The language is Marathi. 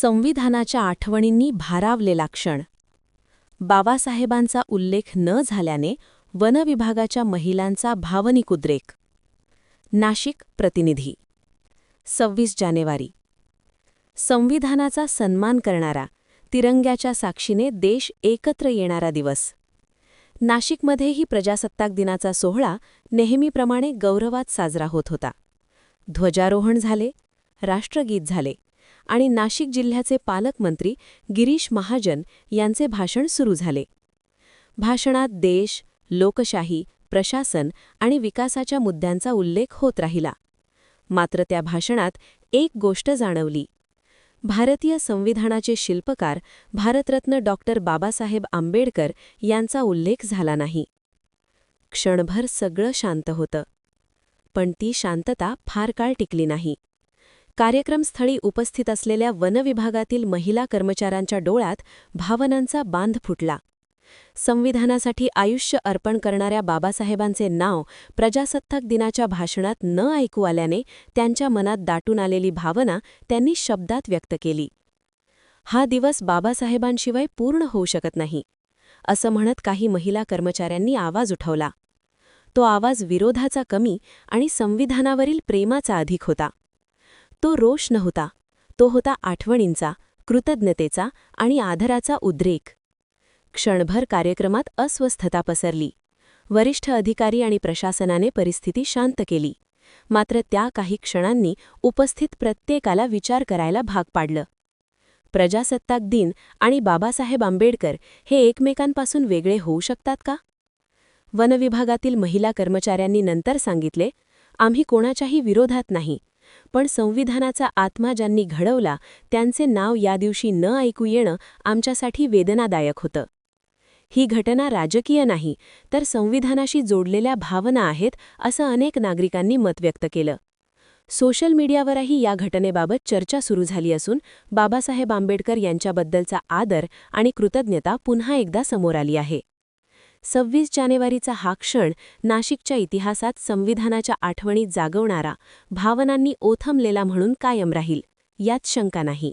संविधानाच्या आठवणींनी भारावलेला क्षण. बाबासाहेबांचा उल्लेख न झाल्याने वनविभागाच्या महिलांचा भावनिक उद्रेक. नाशिक प्रतिनिधी. सव्वीस जानेवारी. संविधानाचा सन्मान करणारा तिरंग्याच्या साक्षीने देश एकत्र येणारा दिवस. नाशिकमध्येही प्रजासत्ताक दिनाचा सोहळा नेहमीप्रमाणे गौरवात साजरा होत होता. ध्वजारोहण झाले राष्ट्रगीत झाले आणि नाशिक जिल्ह्याचे पालकमंत्री गिरीश महाजन यांचे भाषण सुरू झाले. भाषणात देश लोकशाही प्रशासन आणि विकासाच्या मुद्द्यांचा उल्लेख होत राहिला. मात्र त्या भाषणात एक गोष्ट जाणवली. भारतीय संविधानाचे शिल्पकार भारतरत्न डॉक्टर बाबासाहेब आंबेडकर यांचा उल्लेख झाला नाही. क्षणभर सगळं शांत होतं. पण ती शांतता फार काळ टिकली नाही. कार्यक्रमस्थळी उपस्थित असलेल्या वनविभागातील महिला कर्मचाऱ्यांच्या डोळ्यात भावनांचा बांध फुटला. संविधानासाठी आयुष्य अर्पण करणाऱ्या बाबासाहेबांचे नाव प्रजासत्ताक दिनाच्या भाषणात न ऐकू आल्याने त्यांच्या मनात दाटून आलेली भावना त्यांनी शब्दात व्यक्त केली. हा दिवस बाबासाहेबांशिवाय पूर्ण होऊ शकत नाही असं म्हणत काही महिला कर्मचाऱ्यांनी आवाज उठवला. तो आवाज विरोधाचा कमी आणि संविधानावरील प्रेमाचा अधिक होता. तो रोष नव्हता. तो होता आठवणींचा कृतज्ञतेचा आणि आदराचा उद्रेक. क्षणभर कार्यक्रमात अस्वस्थता पसरली. वरिष्ठ अधिकारी आणि प्रशासनाने परिस्थिती शांत केली. मात्र त्या काही क्षणांनी उपस्थित प्रत्येकाला विचार करायला भाग पाडलं. प्रजासत्ताक दिन आणि बाबासाहेब आंबेडकर हे एकमेकांपासून वेगळे होऊ शकतात का? वनविभागातील महिला कर्मचाऱ्यांनी नंतर सांगितले आम्ही कोणाच्याही विरोधात नाही. पण संविधानाचा आत्मा ज्यांनी घडवला त्यांचे नाव या दिवशी न ऐकू येणं आमच्यासाठी वेदनादायक होतं. ही घटना राजकीय नाही तर संविधानाशी जोडलेल्या भावना आहेत असं अनेक नागरिकांनी मत व्यक्त केलं. सोशल मीडियावरही या घटनेबाबत चर्चा सुरू झाली असून बाबासाहेब आंबेडकर यांच्याबद्दलचा आदर आणि कृतज्ञता पुन्हा एकदा समोर आली आहे. सव्वीस जानेवारीचा हा क्षण नाशिकच्या इतिहासात संविधानाच्या आठवणीत जागवणारा भावनांनी ओथमलेला म्हणून कायम राहील यात शंका नाही.